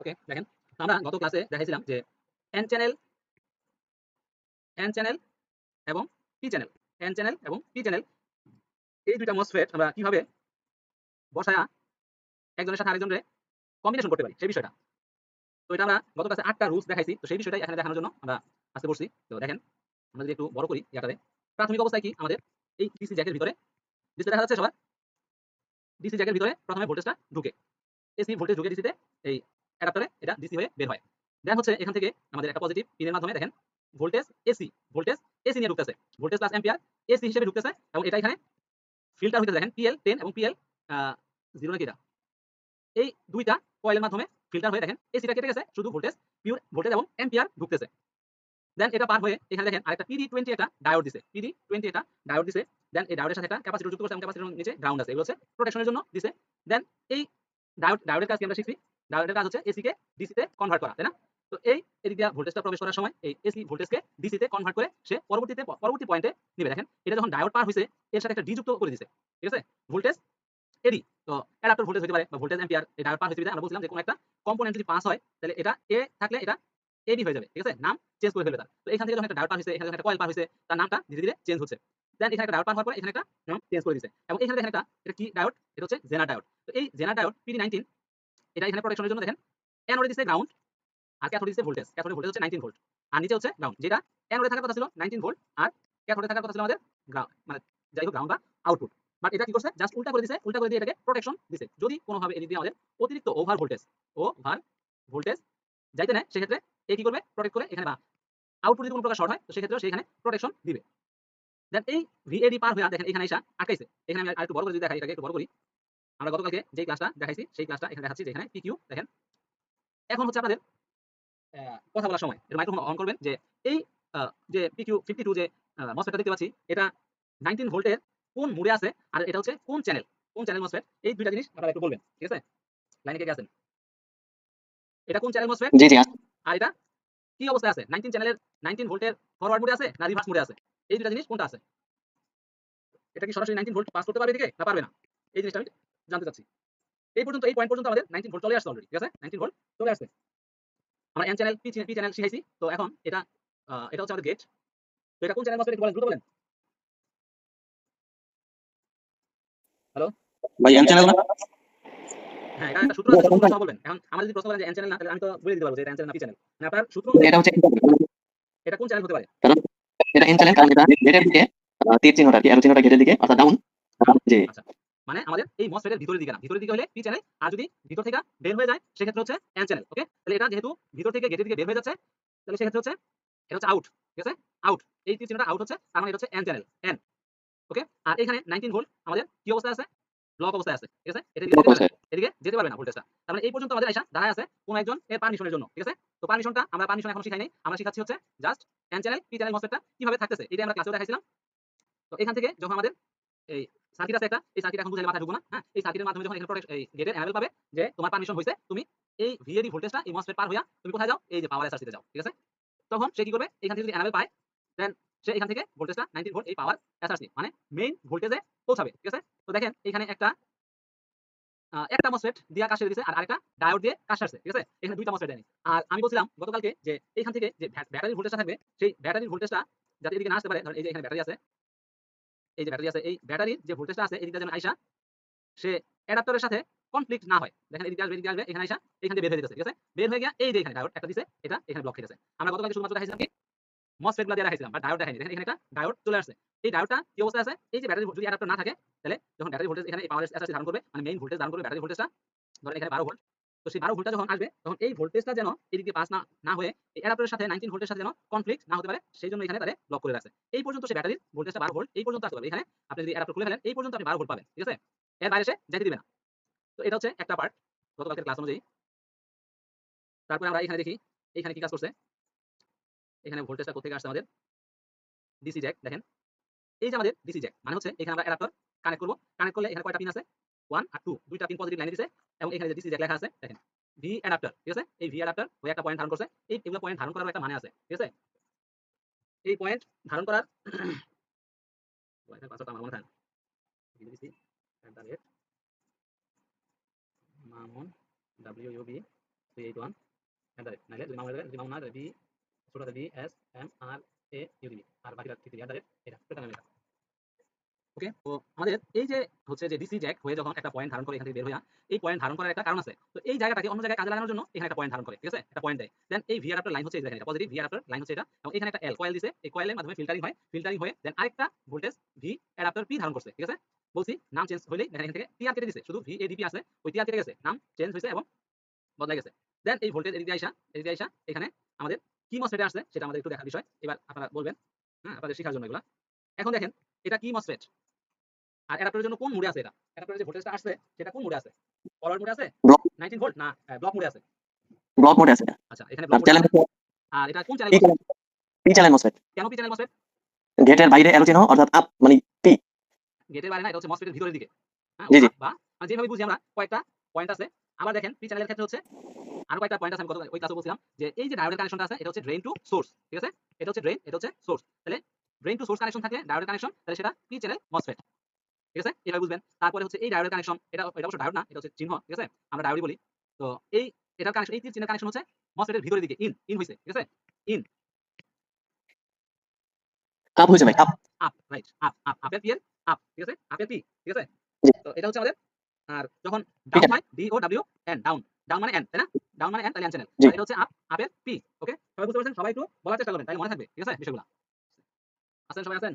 ওকে দেখেন, আমরা গত ক্লাসে দেখাইছিলাম যে এন চ্যানেল এন চ্যানেল এবং পি চ্যানেল এন চ্যানেল এবং পি চ্যানেল এই দুইটা মসফেট আমরা কীভাবে বসায়া একজনের সাথে কম্বিনেশন করতে পারি, সেই বিষয়টা। তো এটা আমরা গত ক্লাসে আটটা রুলস দেখাইছি, তো সেই এখানে দেখানোর জন্য আমরা বসছি তো দেখেন, আমরা যদি একটু বড় করি ইয়াটারে প্রাথমিক অবস্থায় কি আমাদের এই ডিসি জ্যাকের ভিতরে দেখা যাচ্ছে সবার? ডিসি জ্যাকের ভিতরে প্রথমে ভোল্টেজটা ঢুকে। এসি ভোল্টেজ ঢুকে ডিসিতে এই অ্যাডাপ্টারে এটা ডিসি হয়ে বের হয়। দেন হচ্ছে এখান থেকে আমাদের একটা পজিটিভ পিনের মাধ্যমে দেখেন ভোল্টেজ এসি ভোল্টেজ এসি নিয়ে ঢুকতেছে। ভোল্টেজ প্লাস অ্যাম্পিয়ার এসি হিসেবে ঢুকতেছে এবং এটা এখানে ফিল্টার হইতে দেখেন পিএল টেন এবং পিএল জিরো নাকি এটা? এই দুইটা কয়েলের মাধ্যমে ফিল্টার হয়ে দেখেন এসিটা কেটে গেছে, শুধু ভোল্টেজ পিওর ভোল্টেজ এবং অ্যাম্পিয়ার ঢুকতেছে। দেন এটা পার হয়ে এখানে দেখেন আরেকটা পিডি টোয়েন্টি একটা ডায়োড দিছে। পিডি টোয়েন্টি এটা ডায়োড দিছে। দেন এই ডায়োডের সাথে একটা ক্যাপাসিটর যুক্ত করছে এবং ক্যাপাসিটর নিচে গ্রাউন্ড আছে। এগুলো হচ্ছে প্রোটেকশনের জন্য দিছে। দেন এই ডায়োড ডায়োডের কাজ আমরা শিখছি? ডায়োডের কাজ হচ্ছে এসি কে ডিসি কনভার্ট করা, তাই না? তো এই এদিক দিয়ে ভোল্টেজটা প্রবেশ করার সময় এই এসি ভোল্টেজকে ডিসি তে কনভার্ট করে সে পরবর্তীতে, পরবর্তী পয়েন্টে নেবে। দেখেন, এটা যখন ডায়োড পার হইছে, এর সাথে একটা ডি যুক্ত করে দিছে, ঠিক আছে? ভোল্টেজ এডি তো অ্যাডাপ্টার ভোল্টেজ হতে পারে বা ভোল্টেজ অ্যাম্পিয়ার এই ডায়োড পার হইছে আমরা বলছিলাম যে কোনো একটা কম্পোনেন্ট যদি পাস হয়, তাহলে এটা এ থাকলে এটা এডি হয়ে যাবে, ঠিক আছে? নাম চেঞ্জ করে ফেলবে তার। তো এখান থেকে যখন একটা ডায়োড পার হইছে, এখানে একটা কয়েল পার হইছে, তার নামটা ধীরে ধীরে চেঞ্জ হচ্ছে। দেন এখানে একটা ডায়োড পার হওয়ার পরে এখানে একটা নাম চেঞ্জ করে দিছে। এবং এখানে দেখেন একটা, এটা কি ডায়োড এটা হচ্ছে জেনার ডায়োড তো এই জেনার ডায়োড পিডি নাইনটিন এটা এখানে প্রোটেকশনের জন্য দেখেন অ্যানোডে দিছে গ্রাউন্ড আর ক্যাথোডে দিছে ভোল্টেজ ক্যাথোডে ভোল্টেজ হচ্ছে 19 ভোল্ট আর নিচে হচ্ছে গ্রাউন্ড যেটা অ্যানোডে থাকার কথা ছিল 19 ভোল্ট আর ক্যাথোডে থাকার কথা ছিল আমাদের গ্রাউন্ড মানে যাই হোক গ্রাউন্ড বা আউটপুট বাট এটা কি করছে? জাস্ট উল্টা করে দিছে, উল্টা করে দিয়ে এটাকে প্রোটেকশন দিছে। যদি কোনোভাবে এদিক দিয়ে আমাদের অতিরিক্ত ওভার ভোল্টেজ ওভার ভোল্টেজ যাইতে নেয়, সেক্ষেত্রে এ কি করবে? প্রোটেক্ট করে এখানে বা আউটপুট যদি কোনো প্রকার শর্ট হয়, তো সেক্ষেত্রে সেখানে প্রোটেকশন দিবে। দেন এই ভিএডি পার হয়ে দেখেন, এখানে এসে আটকাইছে। এখানে আমি আরেকটু বড় করে যদি দেখাই, এটাকে একটু বড় করি। আমরা গতকালকে যে ক্লাসটা দেখাইছি সেই ক্লাসটা এখানে দেখাচ্ছি যে এখানে পিকিউ দেখেন। এখন হচ্ছে আপনাদের কথা বলার সময়। মাইক্রোফোন অন করবেন যে এই যে পিকিউ ফিফটি টু যে মসফেটটা দেখতে পাচ্ছি এটা নাইনটিন ভোল্টের কোন মুড়ে আছে আর এটা হচ্ছে কোন চ্যানেল কোন চ্যানেল মসফেট এই দুইটা জিনিস আপনারা একটু বলবেন ঠিক আছে? লাইনে কে কে আছেন? এটা কোন চ্যানেল মসফেট জি জি। আর এটা কি অবস্থায় আছে? 19 চ্যানেলের 19 ভোল্টের ফরওয়ার্ড মোডে আছে না রিভার্স মোডে আছে? এই দুটো জিনিস কোনটা আছে? এটা কি সরাসরি 19 ভোল্ট পাস করতে পারবে এদিকে না পারবে না? এই জিনিসটা আমি জানতে চাচ্ছি। এই পর্যন্ত এই পয়েন্ট পর্যন্ত আমাদের 19 ভোল্ট চলে আসছে অলরেডি ঠিক আছে? 19 ভোল্ট চলে আসছে। আমরা N channel P P channel শিখাইছি। তো এখন এটা এটা হচ্ছে আমাদের গেট তো এটা কোন চ্যানেল একটু বলেন দ্রুত বলেন। হ্যালো ভাই এন চ্যানেল না? হ্যাঁ এটা একটা সূত্র আছে সূত্র সহ বলবেন। এখন আমরা যদি প্রশ্ন করেন যে এন চ্যানেল না তাহলে আমি তো বলে দিতে পারব যে এটা এন চ্যানেল না পি চ্যানেল না আপনার সূত্র এটা হচ্ছে এটা কোন চ্যানেল হতে পারে? এটা এন চ্যানেল কারণ এটা গেটের দিকে তীর চিহ্নটা কি অ্যারো চিহ্নটা গেটের দিকে অর্থাৎ ডাউন জি মানে আমাদের এই মসফেটের ভিতরের দিকে না। ভিতরের দিকে হলে পি চ্যানেল আর যদি ভিতর থেকে বের হয়ে যায় সেক্ষেত্রে হচ্ছে এন চ্যানেল ওকে তাহলে এটা যেহেতু ভিতর থেকে গেটের দিকে বের হয়ে যাচ্ছে তাহলে সেক্ষেত্রে হচ্ছে এটা হচ্ছে আউট ঠিক আছে? আউট এই চিহ্নটা আউট হচ্ছে তার মানে এটা হচ্ছে এন চ্যানেল এন ওকে আর এখানে 19 ভোল্ট আমাদের কি অবস্থায় আছে? লক অবস্থায় আছে ঠিক আছে? এটা এদিকে যেতে পারবে না ভোল্টেজটা তার মানে এই পর্যন্ত আমাদের আইসা দাঁড়ায় আছে কোন একজন এর পারমিশনের জন্য ঠিক আছে? তো পারমিশনটা আমরা পারমিশন এখন শিখাই নাই আমরা শিখাচ্ছি হচ্ছে just N channel P channel মসফেটটা কীভাবে থাকতেছে এটা আমরা ক্লাসেও দেখাইছিলাম। তো এখান থেকে যখন আমাদের এই সার্কিট আছে একটা, এই সার্কিট এখন বুঝাইলে মাথায় ঢুকবো না হ্যাঁ? এই সার্কিটের মাধ্যমে যখন এখানে protect- এই গেটের এনাবেল পাবে, যে তোমার পারমিশন হইছে, তুমি এই ভিএডি ভোল্টেজটা এই মসফেট পার হইয়া তুমি কোথায় যাও? এই যে পাওয়ার এসআরসিতে যাও, ঠিক আছে? তখন সে কি করবে? এখান থেকে যদি এনাবেল পায় দেন সে এখান থেকে ভোল্টেজটা 19 ভোল্ট এই পাওয়ার এসআরসি মানে মেইন ভোল্টেজে পৌঁছাবে, ঠিক আছে? তো দেখেন, এখানে একটা একটা মসফেট দিয়া কাজ দিছে, আর আরেকটা ডায়োড দিয়ে কাজ সারছে ঠিক আছে? এখানে দুইটা মসফেট দেয়নি আর আমি বলছিলাম গতকালকে যে এখান থেকে যে ব্যাটারির ভোল্টেজটা থাকবে, সেই ব্যাটারির ভোল্টেজটা যাতে এদিকে না আসতে পারে, ধরেন এই যে এখানে ব্যাটারি আছে এই যে ব্যাটারি আছে, এই ব্যাটারির যে ভোল্টেজটা আছে এদিকে যেন আইসা, সে অ্যাডাপ্টারের সাথে কনফ্লিক্ট না হয়। দেখেন এদিকে আসবে এদিকে আসবে, এখানে আইসা, এখান থেকে বের হয়ে দিতেছে, ঠিক আছে? বের হয়ে গিয়া এই যে এখানে ডায়োড একটা দিছে, এটা এখানে ব্লক খেয়ে গেছে আমরা গতকালকে শুধুমাত্র দেখাইছিলাম কি? মসফেটগুলো দিয়ে দেখাইছিলাম বাট ডায়োড দেখাইনি। দেখেন এখানে একটা ডায়োড চলে আসছে। এই ডায়োডটা কি অবস্থায় আছে? এই যে ব্যাটারি যদি অ্যাডাপ্টার না থাকে, তাহলে যখন ব্যাটারি ভোল্টেজ এখানে পাওয়ার এসআরসি ধারণ করবে মানে মেইন ভোল্টেজ ধারণ করবে ব্যাটারি ভোল্টেজটা ধরেন এখানে 12 ভোল্ট তো সেই 12 ভোল্টটা যখন আসবে, তখন এই ভোল্টেজটা যেন এদিক দিয়ে পাস না না হয়ে, এই অ্যাডাপ্টারের সাথে 19 ভোল্টের সাথে যেন কনফ্লিক্ট না হতে পারে, সেই জন্য এখানে তারে ব্লক করে রাখছে। এই পর্যন্ত সে ব্যাটারির ভোল্টেজটা 12 ভোল্ট এই পর্যন্ত আসতে পারবে। এখানে আপনি যদি অ্যাডাপ্টার খুলে ফেলেন, এই পর্যন্ত আপনি 12 ভোল্ট পাবেন, ঠিক আছে? এর বাইরে সে যেতে দিবে না। তো এটা হচ্ছে একটা পার্ট গতকালকের ক্লাস অনুযায়ী। তারপরে আমরা এখানে দেখি, এখানে কি কাজ করছে? এখানে ভোল্টেজটা কোথা থেকে আসছে আমাদের? ডিসি জ্যাক দেখেন। এই যে আমাদের ডিসি জ্যাক মানে হচ্ছে এখানে আমরা অ্যাডাপ্টার কানেক্ট করব। কানেক্ট করলে এখানে কয়টা পিন আছে? 1 আর 2 দুইটা পিন পজিটিভ লাইনে দিছে লেখা আছে, দেখেন ভি অ্যাডাপ্টার ঠিক আছে? এই ভি অ্যাডাপ্টার ওই একটা পয়েন্ট ধারণ করছে। এই এগুলো পয়েন্ট ধারণ করার মানে আছে, ঠিক আছে? এই পয়েন্ট ধারণ করার আমার মনে থাকে Mamun W U B eight one at the B ছোট B M R A UDB আর বাকিটা থ্রি অ্যাট দ্য ওকে তো আমাদের এই যে হচ্ছে যে ডিসি জ্যাক হয়ে যখন একটা পয়েন্ট ধারণ করে এখান থেকে বের হয়ে এই পয়েন্ট ধারণ করার একটা কারণ আছে। তো এই জায়গাটাকে অন্য জায়গায় কাজে লাগানোর জন্য এখানে একটা পয়েন্ট ধারণ করে, ঠিক আছে? একটা পয়েন্ট দেয়। দেন এই ভিআর আফটার লাইন হচ্ছে এটা পজিটিভ ভিআর আফটার লাইন হচ্ছে এটা। এবং এখানে একটা এল কয়েল দিছে, এই কয়েলের মাধ্যমে ফিল্টারিং হয়। ফিল্টারিং হয়ে দেন আরেকটা ভোল্টেজ ভি অ্যাডাপ্টার পি ধারণ করছে, ঠিক আছে? বলছি, নাম চেঞ্জ হইলেই দেখেন এখান থেকে টিআর কেটে দিছে। শুধু ভি এডিপি আছে, ওই টিআর কেটে গেছে। নাম চেঞ্জ হয়েছে এবং বদলাই গেছে। দেন এই ভোল্টেজ এদিকে আইসা এদিকে আইসা, এখানে আমাদের কি মসফেটে আসছে, সেটা আমাদের একটু দেখার বিষয়। এবার আপনারা বলবেন হ্যাঁ আপনাদের শেখার জন্য এগুলা। এখন দেখেন এটা কি মসফেট আর অ্যাডাপ্টারের জন্য কোন মোডে আছে এটা? অ্যাডাপ্টারের যে ভোল্টেজটা আসছে সেটা কোন মোডে আছে? ফরওয়ার্ড মোডে আছে? 19 ভোল্ট না ব্লক মোডে আছে। ব্লক মোডে আছে আচ্ছা এখানে ব্লক চ্যানেল আর এটা কোন চ্যানেল পি চ্যানেল মসফেট কেন পি চ্যানেল মসফেট গেটের বাইরে অ্যারো চিহ্ন অর্থাৎ আপ মানে পি গেটের বাইরে না এটা হচ্ছে মসফেটের ভিতরের দিকে। হ্যাঁ জি, জি। বা মানে যেভাবে বুঝি আমরা কয়েকটা পয়েন্ট আছে। আবার দেখেন পি চ্যানেলের ক্ষেত্রে হচ্ছে আরও কয়েকটা পয়েন্ট আছে আমি গত ওই ক্লাসে বলছিলাম যে এই যে ডায়োডের কানেকশনটা আছে এটা হচ্ছে ড্রেন টু সোর্স ঠিক আছে? এটা হচ্ছে ড্রেন এটা হচ্ছে সোর্স তাহলে ড্রেন টু সোর্স কানেকশন থাকলে ডায়োডের কানেকশন তাহলে সেটা পি চ্যানেল মসফেট ঠিক আছে? এভাবে বুঝবেন। তারপরে হচ্ছে এই ডায়োডের কানেকশন এটা এটা অবশ্য ডায়োড না এটা হচ্ছে চিহ্ন ঠিক আছে? আমরা ডায়োডই বলি। তো এই এটার কানেকশন এই চিহ্নের কানেকশন হচ্ছে মসফেটের ভিতরের দিকে ইন ইন হইছে ঠিক আছে? ইন আপ হয়েছে ভাই up up right up up আপের পি আপ ঠিক আছে? আপের পি ঠিক আছে? তো এটা হচ্ছে আমাদের আর যখন ডাউন এটা। হয় D O W N down down মানে এন তাই না? ডাউন মানে এন তাহলে এন চ্যানেল এটা হচ্ছে আপ আপের পি ওকে সবাই বুঝতে পারছেন? সবাই একটু বলার চেষ্টা করবেন তাহলে মনে থাকবে ঠিক আছে? বিষয়গুলো। আছেন সবাই আছেন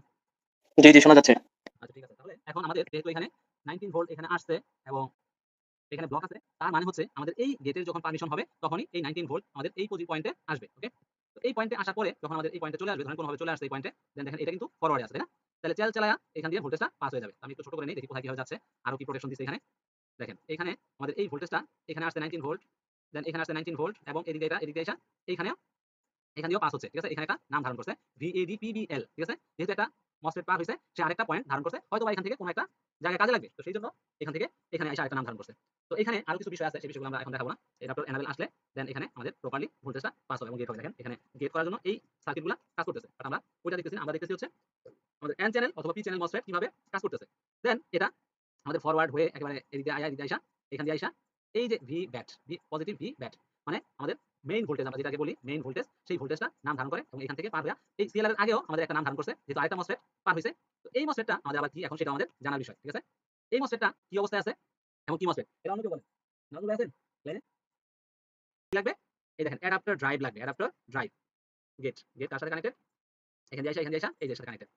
জি জি শোনা যাচ্ছে। আচ্ছা ঠিক আছে। তাহলে এখন আমাদের যেহেতু এখানে 19 ভোল্ট এখানে আসছে এবং এখানে ব্লক আছে তার মানে হচ্ছে আমাদের এই গেটের যখন পারমিশন হবে তখনই এই 19 ভোল্ট আমাদের এই পয়েন্টে আসবে ওকে তো এই পয়েন্টে আসার পরে যখন আমাদের এই পয়েন্টে চলে আসবে ধরেন কোনোভাবে চলে আসছে এই পয়েন্টে দেন দেখেন এটা কিন্তু ফরওয়ার্ডে আছে তাই না? তাহলে চেল চালায়া এখান দিয়ে ভোল্টেজটা পাস হয়ে যাবে। আমি একটু ছোট করে নিই দেখি কোথায় কীভাবে যাচ্ছে আরও কি প্রোটেকশন দিচ্ছে এখানে। দেখেন এখানে আমাদের এই ভোল্টেজটা এখানে আসছে 19 ভোল্ট দেন এখানে আসছে 19 ভোল্ট এবং এদিকে এটা এদিকে আসা এখানে এখান দিয়েও পাস হচ্ছে, ঠিক আছে? এখানে একটা নাম ধারণ করছে ভিএডিপিবিএল ঠিক আছে? যেহেতু একটা মসফেট পার হয়েছে, সে আরেকটা পয়েন্ট ধারণ করছে হয়তো এখান থেকে কোনো একটা জায়গায় কাজে লাগবে। তো সেই জন্য এখান থেকে এখানে এসে আরেকটা নাম ধারণ করছে। তো এখানে আরও কিছু বিষয় আছে সেই বিষয়গুলো আমরা এখন দেখাবো না। এটা আপনার এনাবেল আসলে দেন এখানে আমাদের প্রপারলি ভোল্টেজটা পাস হবে এবং গেট হবে। দেখেন, এখানে গেট করার জন্য এই সার্কিটগুলো কাজ করতেছে। বাট আমরা ওইটা দেখতেছি আমরা দেখতেছি হচ্ছে আমাদের এন চ্যানেল অথবা পি চ্যানেল মসফেট কীভাবে কাজ করতেছে। দেন এটা আমাদের ফরওয়ার্ড হয়ে একেবারে এদিকে আয়া, এদিকে আইসা, এখান দিয়ে আইসা, এই যে V bat V positive V bat মানে আমাদের মেইন ভোল্টেজ আমরা যেটাকে বলি মেইন ভোল্টেজ সেই ভোল্টেজটা নাম ধারণ করে এবং এখান থেকে পার হয়ে এই সিএলআর এর আগেও আমাদের একটা নাম ধারণ করছে, যেহেতু আরেকটা মসফেট পার হয়েছে তো এই মসফেটটা আমাদের আবার কি এখন সেটা আমাদের জানার বিষয়, ঠিক আছে? এই মসফেটটা কি অবস্থায় আছে? এবং কি মসফেট এটা অন্য কেউ বলে নাজুল আছেন? কি লাগবে? এই দেখেন অ্যাডাপ্টার ড্রাইভ লাগবে অ্যাডাপ্টার ড্রাইভ গেট গেট কার সাথে কানেক্টেড এখান দিয়ে আসা, এখান দিয়ে আসা, এই যে সাথে কানেক্টেড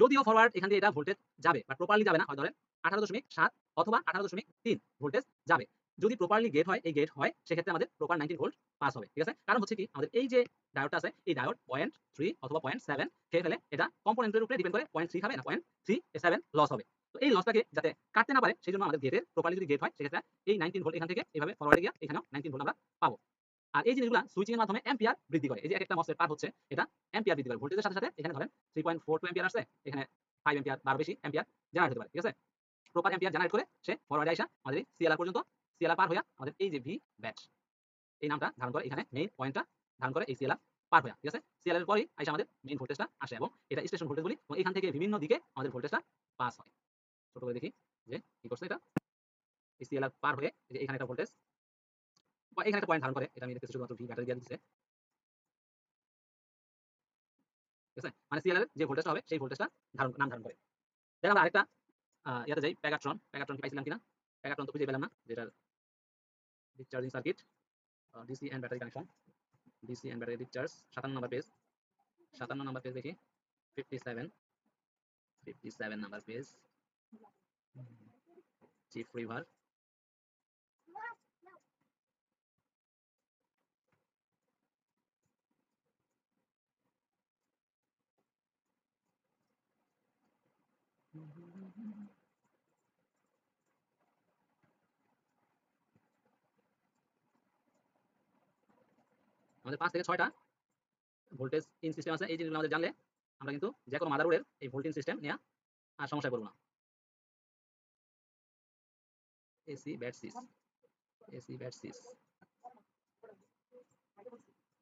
যদিও ফরওয়ার্ড এখান দিয়ে এটা ভোল্টেজ যাবে বাট প্রপারলি যাবে না, হয় ধরেন আঠারো দশমিক সাত অথবা আঠারো দশমিক তিন ভোল্টেজ যাবে। যদি প্রপারলি গেট হয়, এই গেট হয়, সেক্ষেত্রে আমাদের প্রপার নাইনটিন ভোল্ট পাস হবে, ঠিক আছে? কারণ হচ্ছে কি, আমাদের এই যে ডায়োডটা আছে, এই ডায়োড পয়েন্ট থ্রি অথবা পয়েন্ট সেভেন খেয়ে ফেলে এটা কম্পোনেন্টের উপরে ডিপেন্ড করে পয়েন্ট থ্রি খাবে না পয়েন্ট থ্রি সেভেন লস হবে। তো এই লসটাকে যাতে কাটতে না পারে, সেই জন্য আমাদের গেটের প্রপারলি যদি গেট হয়, সেক্ষেত্রে এই নাইনটিন ভোল্ট এখান থেকে এইভাবে ফরওয়ার্ডে গিয়ে এখানেও নাইনটিন ভোল্ট আমরা পাবো। আর এই জিনিসগুলো সুইচিং মাধ্যমে অ্যাম্পিয়ার বৃদ্ধি করে। এই যে একটা মসফেট পার হচ্ছে, এটা অ্যাম্পিয়ার বৃদ্ধি করে। ভোল্টেজের সাথে সাথে এখানে ধরেন three point four two ampere আসছে, এখানে ফাইভ অ্যাম্পিয়ার বারো বেশি অ্যাম্পিয়ার জেনারেট হতে পারে, ঠিক আছে? প্রপার অ্যাম্পিয়ার জেনারেট করে সে ফরওয়ার্ডে আসা আমাদের সিএলআর পর্যন্ত সিএলআর পার হয়ে আমাদের এই যে ভি ব্যাচ এই নামটা ধারণ করে এখানে মেইন পয়েন্টটা ধারণ করে এই সিএলআর পার হয়ে ঠিক আছে? সিএলআর পরেই আসে আমাদের মেইন ভোল্টেজটা আসে এবং এটা স্টেশন ভোল্টেজ বলি এবং এখান থেকে বিভিন্ন দিকে আমাদের ভোল্টেজটা পাস হয়। ছোট করে দেখি যে কি করছে এটা। এই সিএলআর পার হয়ে যে এখানে একটা ভোল্টেজ বা এখানে একটা পয়েন্ট ধারণ করে, এটা আমি দেখতেছি শুধুমাত্র ভি ব্যাটারি দিয়ে দিচ্ছে। ঠিক আছে? মানে সিএলআর যে ভোল্টেজটা হবে, সেই ভোল্টেজটা ধারণ, নাম ধারণ করে। আমরা আরেকটা ইয়াতে যাই প্যাগাট্রন প্যাগাট্রন কি পাইছিলাম কিনা? প্যাগাট্রন তো খুঁজে পেলাম না, যেটার discharging circuit DC end battery connection DC end battery discharge সাতান্ন নম্বর পেজ সাতান্ন নম্বর পেজ দেখি fifty seven fifty seven number page আমাদের পাঁচ থেকে ছয়টা ভোল্টেজ ইন সিস্টেম আছে। এই জিনিসগুলো আমাদের জানলে আমরা কিন্তু যে কোনো মাদারবোর্ডের এই ভোল্টেজ সিস্টেম নেওয়া আর সমস্যায় পড়ব না। AC bat sys AC bat sys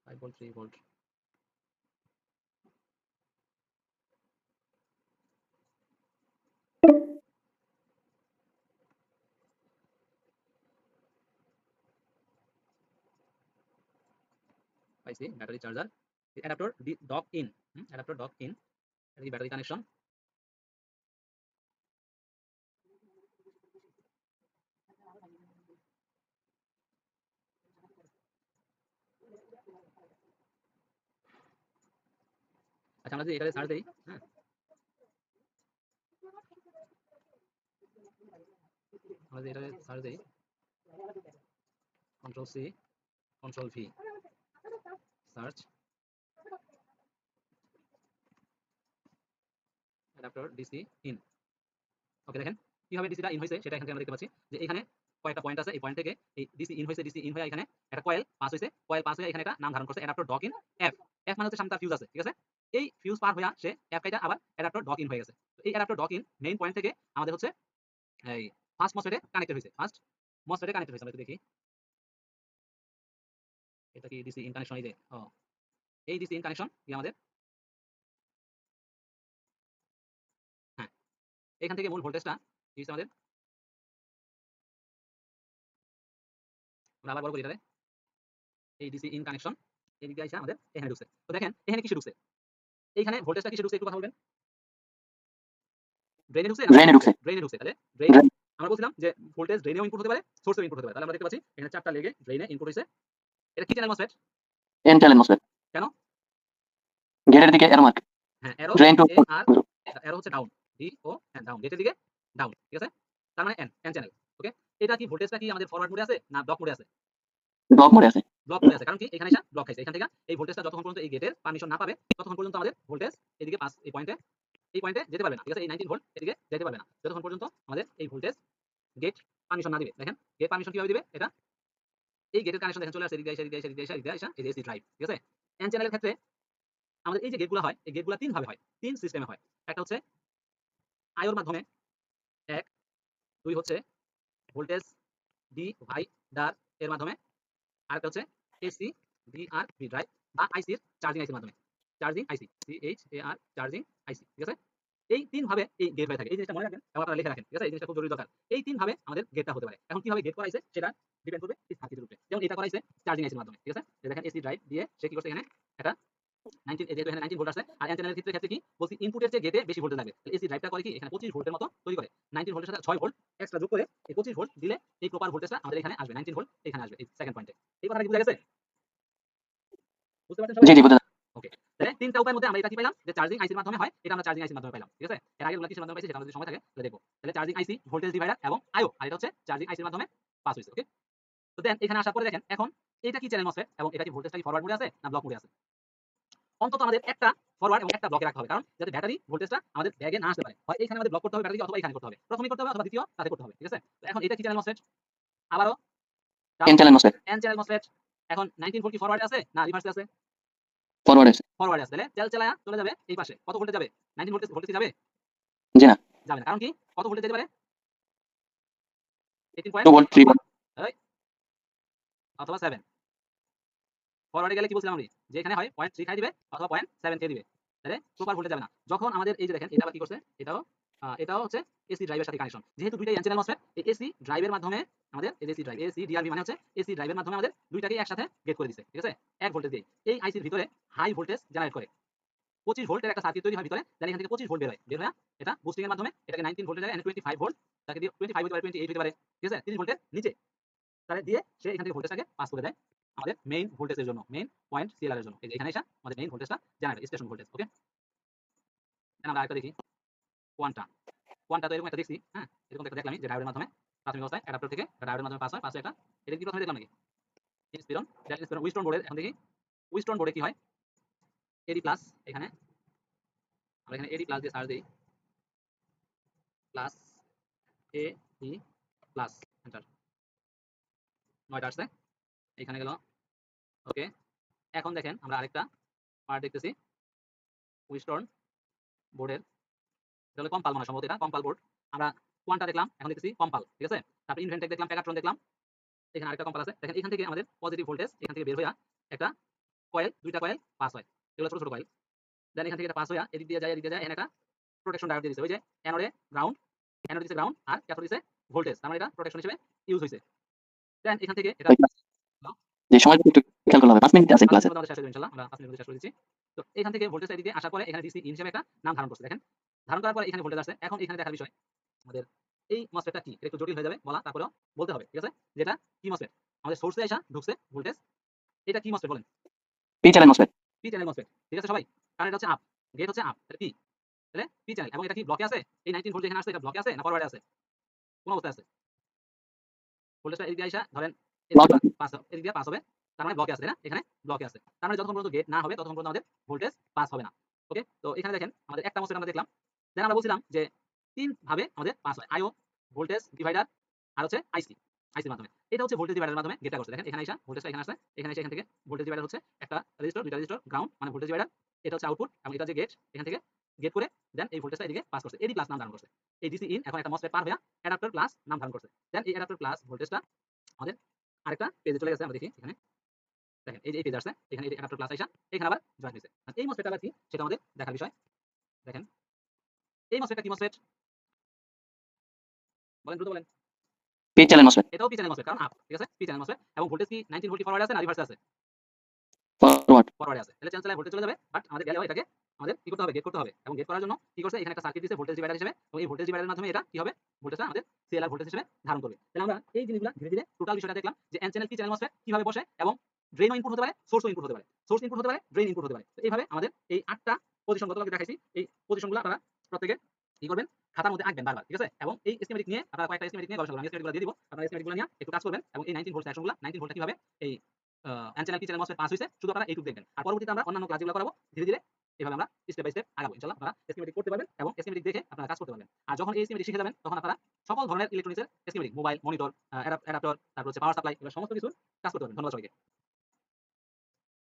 five three volt পাইছি battery charger adapter dock in adapter dock in battery connection আচ্ছা আমরা যদি এটাতে সার্চ দিই হ্যাঁ। আমরা যদি এটাতে সার্চ দিই control C control V okay, দেখেন ডিসিটা ইন হয়েছে, সেটা এখান থেকে আমরা দেখতে পাচ্ছি। যে এখানে কয়েকটা পয়েন্ট আছে, এই পয়েন্ট থেকে এই ডিসি ইন হয়েছে, ডিসি ইন হয়ে এখানে একটা কয়েল পাস হয়েছে। কয়েল পাস হয়ে এখানে একটা নাম ধারণ করছে ডক ইন এফ এফ মানে হচ্ছে সামনে ফিউজ আছে, ঠিক আছে? এই ফিউজ পার হয়ে সে কাইটা আবার ডক ইন হয়ে গেছে। এই ডক ইন মেইন পয়েন্ট থেকে আমাদের হচ্ছে এই ফার্স্ট মসফেটে কানেক্টেড হয়েছে। ফার্স্ট মসফেটে কানেক্টেড হয়েছে, আমরা দেখি। এটা কি ডিসি ইন কানেকশন এই যে ও। এই ডিসি ইন কানেকশন কি আমাদের। হ্যাঁ। এখান থেকে মূল ভোল্টেজটা কি আমাদের? আমরা আবার বড় করি এটারে এই ডিসি ইন কানেকশন এই দিকে আইসা আমাদের এখানে ঢুকছে। তো দেখেন এখানে কিসে ঢুকছে? এইখানে ভোল্টেজটা কিসে ঢুকছে একটু কথা বলবেন? ড্রেনে ঢুকছে? ড্রেনে ঢুকছে। ড্রেনে ঢুকছে তাহলে ড্রেন আমরা বলছিলাম যে ভোল্টেজ ড্রেনেও ইনপুট হতে পারে সোর্সেও ইনপুট হতে পারে তাহলে আমরা দেখতে পাচ্ছি এখানে চারটা লেগে ড্রেনে ইনপুট হইছে এটা কি channel MOSFET N channel MOSFET কেন? গেটের দিকে এরো মার্ক হ্যাঁ এরো Drain to এরো হচ্ছে down D O N down গেটের দিকে ডাউন ঠিক আছে? তার মানে এন এন চ্যানেল ওকে এটা কি ভোল্টেজটা কি আমাদের ফরওয়ার্ড মোডে আছে না ব্লক মোডে আছে? ব্লক মোড়ে আছে। ব্লক মোডে আছে কারণ কি? এখানে এসে ব্লক খাইছে। এখান থেকে এই ভোল্টেজটা যতক্ষণ পর্যন্ত এই গেটের পারমিশন না পাবে ততক্ষণ পর্যন্ত আমাদের ভোল্টেজ এদিকে পাস এই পয়েন্টে এই পয়েন্টে যেতে পারবে না ঠিক আছে? এই 19 ভোল্ট এদিকে যেতে পারবে না। যতক্ষণ পর্যন্ত আমাদের এই ভোল্টেজ গেট পারমিশন না দিবে। দেখেন গেট পারমিশন কীভাবে দিবে? এটা এই গেটের কানেকশন দেখেন, চলে আসছে, এদিকে এদিকে এদিকে এদিকে এসে এই যে এসি ড্রাইভ ঠিক আছে? এন চ্যানেলের ক্ষেত্রে আমাদের এই যে গেটগুলো হয়, এই গেটগুলো তিন ভাবে হয়, তিন সিস্টেমে হয়। একটা হচ্ছে আয়োর মাধ্যমে এক, দুই হচ্ছে ভোল্টেজ ডি ভাই ডার এর মাধ্যমে, আরেকটা হচ্ছে AC D R V drive বা আইসির চার্জিং আইসির মাধ্যমে। Charging IC C H A R charging IC ঠিক আছে? এই তিন ভাবে এই গেট হয়ে থাকে। এই জিনিসটা মনে রাখবেন এবং আপনারা লিখে রাখেন, ঠিক আছে? এই জিনিসটা খুব জরুরি দরকার। এই তিন ভাবে আমাদের গেটটা হতে পারে। এখন কীভাবে গেট করাইছে, সেটা ডিপেন্ড করবে সার্কিটের উপরে। যেমন এটা করাইছে চার্জিং আইসির মাধ্যমে, ঠিক আছে? দেখেন এসি ড্রাইভ দিয়ে সে কি করছে, এখানে এটা 19 যেহেতু এখানে 19 ভোল্ট আছে আর এন ক্ষেত্রে কি? বেশি কি? এখানে 25 ভোল্টের মতো করে। 19 ভোল্টের সাথে 6 ভোল্ট এক্সট্রা যোগ করে এই 25 ভোল্ট দিলে এই আমাদের এখানে আসবে। 19 ভোল্ট এখানে আসবে সেকেন্ড পয়েন্টে এই কথাটা কি বুঝা গেছে? বুঝতে পারছেন তিনটা উপায়ের মধ্যে আমরা এটা কি পেলাম যে চার্জিং আইসির মাধ্যমে হয় এটা আমরা চার্জিং আইসির মাধ্যমে পেলাম ঠিক আছে? এর আগে আমরা কিসের মাধ্যমে পাইছি সেটা যদি সময় থাকে তাহলে দেখব। তাহলে চার্জিং আইসি ভোল্টেজ ডিভাইডার এবং আইও আর এটা হচ্ছে চার্জিং আইসির মাধ্যমে পাস হয়েছে ওকে তো দেন এখানে আসার পরে দেখেন এখন এটা কি চ্যানেল মসফেট এবং এটা কি ভোল্টেজটা কি ফরওয়ার্ড মোডে আছে না ব্লক মোডে আছে? অন্তত আমাদের একটা ফরওয়ার্ড এবং একটা ব্লকে রাখতে হবে কারণ যাতে ব্যাটারি ভোল্টেজটা আমাদের ব্যাগে না আসতে পারে। হয় এখানে আমাদের ব্লক করতে হবে ব্যাটারি অথবা এখানে করতে হবে। প্রথমে করতে হবে অথবা দ্বিতীয় তাতে করতে হবে ঠিক আছে? তো এখন এটা কি চ্যানেল মসফেট আবারও N channel MOSFET N channel MOSFET এখন 19 ভোল্ট কি ফরওয়ার্ডে আছে না রিভার্সে আছে? ফরওয়ার্ড আছে। ফরওয়ার্ড আছে তাহলে তেল চালায়া চলে যাবে এই পাশে। কত ভোল্টে যাবে? 19 ভোল্টে ভোল্টে যাবে? জি না। যাবে না। কারণ কি? কত ভোল্টে যেতে পারে? 18.2 ভোল্ট থ্রি ভোল্ট অথবা 7 ফরওয়ার্ডে গেলে কি বলছিলাম আমি? যে এখানে হয় পয়েন্ট থ্রি খাই দিবে অথবা পয়েন্ট সেভেন খেয়ে দিবে। তাহলে সুপার ভোল্টে যাবে না। যখন আমাদের এই যে দেখেন এটা আবার কি করছে? এটাও এটাও হচ্ছে এসি ড্রাইভের সাথে কানেকশন যেহেতু দুইটাই এন চ্যানেল মসফেট এই এসি ড্রাইভের মাধ্যমে আমাদের এসি ড্রাইভ এসি ডিআরবি মানে হচ্ছে এসি ড্রাইভের মাধ্যমে আমাদের দুইটাকে একসাথে গেট করে দিচ্ছে ঠিক আছে? এক ভোল্টেজ দিয়ে। এই আইসির ভিতরে হাই ভোল্টেজ জেনারেট করে। পঁচিশ ভোল্টের একটা সার্কিট তৈরি হয় ভিতরে, তাহলে এখান থেকে পঁচিশ ভোল্ট বের হয়। বের হয় এটা বুস্টিং এর মাধ্যমে এটাকে নাইনটিন ভোল্টের জায়গায় টোয়েন্টি ফাইভ ভোল্ট তাকে দিয়ে টোয়েন্টি ফাইভ হতে পারে টোয়েন্টি এইট হতে পারে, ঠিক আছে? তিরিশ ভোল্টের নিচে। তাহলে দিয়ে সে এখান থেকে ভোল্টেজটাকে পাস করে দেয় আমাদের মেইন ভোল্টেজের জন্য মেইন পয়েন্ট সিএলআর এর জন্য। এখানে এসে আমাদের মেইন ভোল্টেজটা জানাবে স্টেশন ভোল্টেজ ওকে আমরা আরেকটা দেখি। কোয়ান্টা কোয়ান্টা তো এরকম একটা দেখছি হ্যাঁ? এরকম একটা দেখলাম যে ডায়োডের মাধ্যমে প্রাথমিক অবস্থায় অ্যাডাপ্টার থেকে ডায়োডের মাধ্যমে পাস হয় পাস হয় এটা কি প্রথমে দেখলাম নাকি? ইনস্পিরন ডেল ইনস্পিরন উইস্টন বোর্ডের এখন দেখি উইস্টন বোর্ডে কি হয়? এডি প্লাস এখানে, আমরা এখানে এডি প্লাস দিয়ে সার্চ দিই plus A E plus enter নয়টা আসছে, এখানে গেল ওকে এখন দেখেন আমরা আরেকটা পার্ট দেখতেছি উইস্টর্ন বোর্ডের এটা হলো কম্পাল মানে সম্ভবত এটা কম্পাল বোর্ড। আমরা কোয়ান্টা দেখলাম এখন দেখতেছি কম্পাল ঠিক আছে? তারপর ইনভেন্টেক দেখলাম প্যাকাট্রন দেখলাম। এখানে আরেকটা কম্পাল আছে। দেখেন এখান থেকে আমাদের পজিটিভ ভোল্টেজ এখান থেকে বের হইয়া একটা কয়েল দুইটা কয়েল পাস হয়। এগুলো ছোট ছোট কয়েল। দেন এখান থেকে এটা পাস হইয়া এদিক দিয়ে যায় এদিক দিয়ে যায় এখানে একটা প্রোটেকশন ডায়োড দিয়ে দিছে। ওই যে অ্যানোডে গ্রাউন্ড অ্যানোড দিছে গ্রাউন্ড আর ক্যাথোড দিছে ভোল্টেজ তার মানে এটা প্রোটেকশন হিসেবে ইউজ হয়েছে দেন এখান থেকে এটা যে সময় একটু খেয়াল হবে পাঁচ মিনিট আছে ক্লাসে আমাদের শেষ হয়ে যাবে ইনশাআল্লাহ আমরা 5 মিনিট শেষ করে দিচ্ছি। তো এখান থেকে ভোল্টেজটা এদিকে আসার পরে এখানে ডিসি ইন হিসেবে একটা নাম ধারণ করছে। দেখেন ধারণ করার পরে এখানে ভোল্টেজ আসছে। এখন এখানে দেখার বিষয় আমাদের এই মসফেটটা কি? একটু জটিল হয়ে যাবে বলা তারপরেও বলতে হবে ঠিক আছে? যেটা কি মসফেট আমাদের সোর্সে আসা ঢুকছে ভোল্টেজ এটা কি মসফেট বলেন? P channel MOSFET P channel MOSFET ঠিক আছে সবাই? কারণ এটা হচ্ছে আপ গেট হচ্ছে আপ এটা পি তাহলে পি চ্যানেল এবং এটা কি ব্লকে আছে? এই 19 ভোল্ট এখানে আসছে এটা ব্লকে আছে না ফরওয়ার্ডে আছে? কোন অবস্থায় আছে? ভোল্টেজটা এদিকে আইসা ধরেন পাস এদিক দিয়ে পাস হবে তার মানে ব্লকে আছে না? এখানে ব্লকে আছে। তার মানে যতক্ষণ পর্যন্ত গেট না হবে ততক্ষণ পর্যন্ত আমাদের ভোল্টেজ পাস হবে না। ওকে তো এখানে দেখেন আমাদের একটা মসফেট আমরা দেখলাম। দেন আমরা বলছিলাম যে তিন ভাবে আমাদের পাস হয়। আইও ভোল্টেজ ডিভাইডার আর হচ্ছে আইসি আইসির মাধ্যমে। এটা হচ্ছে ভোল্টেজ ডিভাইডারের মাধ্যমে গেটটা করছে। দেখেন, এখানে আইসা ভোল্টেজটা এখানে আসছে। এখানে এসে এখান থেকে ভোল্টেজ ডিভাইডার হচ্ছে একটা রেজিস্টার দুইটা রেজিস্টার গ্রাউন্ড মানে ভোল্টেজ ডিভাইডার এটা হচ্ছে আউটপুট এবং এটা যে গেট এখান থেকে গেট করে দেন এই ভোল্টেজটা এদিকে পাস করছে। এডি প্লাস নাম ধারণ করছে। এই ডিসি ইন এখন একটা মসফেট পার হয়ে অ্যাডাপ্টার প্লাস নাম ধারণ করছে। দেন এই অ্যাডাপ্টার প্লাস ভোল্টেজটা আমাদের আরেকটা পেজে চলে গেছে। আমরা দেখি এখানে। দেখেন, এই যে এই পেজ আসছে, এখানে এই অ্যাডাপ্টার প্লাস আইসা, এখানে আবার জয়েন হয়েছে। এই মসফেটটা আবার কি? সেটা আমাদের দেখার বিষয়। দেখেন এই মসফেটটা কি মসফেট বলেন দ্রুত বলেন। পি চ্যানেল মসফেট এটাও পি চ্যানেল মসফেট কারণ আপ ঠিক আছে? পি চ্যানেল মসফেট এবং ভোল্টেজ কি? 19 ভোল্ট ফরওয়ার্ড আছে না রিভার্সে আছে? ফরওয়ার্ড ফরওয়ার্ডে আছে। তাহলে চ্যানেল চালায় ভোল্টেজ চলে যাবে বাট আমাদের গেলেও এটাকে আমাদের কি করতে হবে? গেট করতে হবে। এবং গেট করার জন্য কি করছে? এখানে একটা সার্কিট দিয়েছে ভোল্টেজ ডিভাইডার হিসেবে। এবং এই ভোল্টেজ ডিভাইডারের মাধ্যমে এটা কি হবে? ভোল্টেজটা আমাদের সিএলআর ভোল্টেজ হিসেবে ধারণ করবে। তাহলে আমরা এই জিনিসগুলো ধীরে ধীরে টোটাল বিষয়টা দেখলাম যে N channel P channel MOSFET কীভাবে বসে এবং ড্রেন ইনপুট হতে পারে সোর্স ইনপুট হতে পারে। সোর্স ইনপুট হতে পারে ড্রেন ইনপুট হতে পারে। এইভাবে আমাদের এই আটটা পজিশন গতকালকে দেখাইছি। এই পজিশনগুলো আপনারা প্রত্যেকে কি করবেন? খাতার মধ্যে আঁকবেন বারবার, ঠিক আছে? এবং এই এস্টিমেটিক নিয়ে আপনারা কয়েকটা এস্টিমেটিক নিয়ে গবেষণা করবেন এস্টিমেটিকগুলো দিয়ে দিব। আপনারা এস্টিমেটিকগুলো নিয়ে একটু কাজ করবেন এবং এই 19 ভোল্ট সেকশনগুলো 19 ভোল্টটা কীভাবে এই পি চ্যানেল মসফেট পাস হইছে, শুধু আপনারা এইটুকু দেখবেন। আর পরবর্তীতে আমরা অন্যান্য ক্লাসগুলো করাবো। ধীরে ধীরে এভাবে আমরা স্টেপ বাই স্টেপ আগাবো ইনশাআল্লাহ আপনারা এস্টিমেটিক করতে পারবেন এবং এস্টিমেটিক দেখে আপনারা কাজ করতে পারবেন। আর যখন এই এস্টিমেটিক শিখে যাবেন, তখন আপনারা সকল ধরনের ইলেকট্রনিক্সের এস্টিমেটিক মোবাইল মনিটর অ্যাডাপ্টার তারপর হচ্ছে পাওয়ার সাপ্লাই এগুলো সমস্ত কিছু কাজ করতে পারবেন। ধন্যবাদ সবাইকে।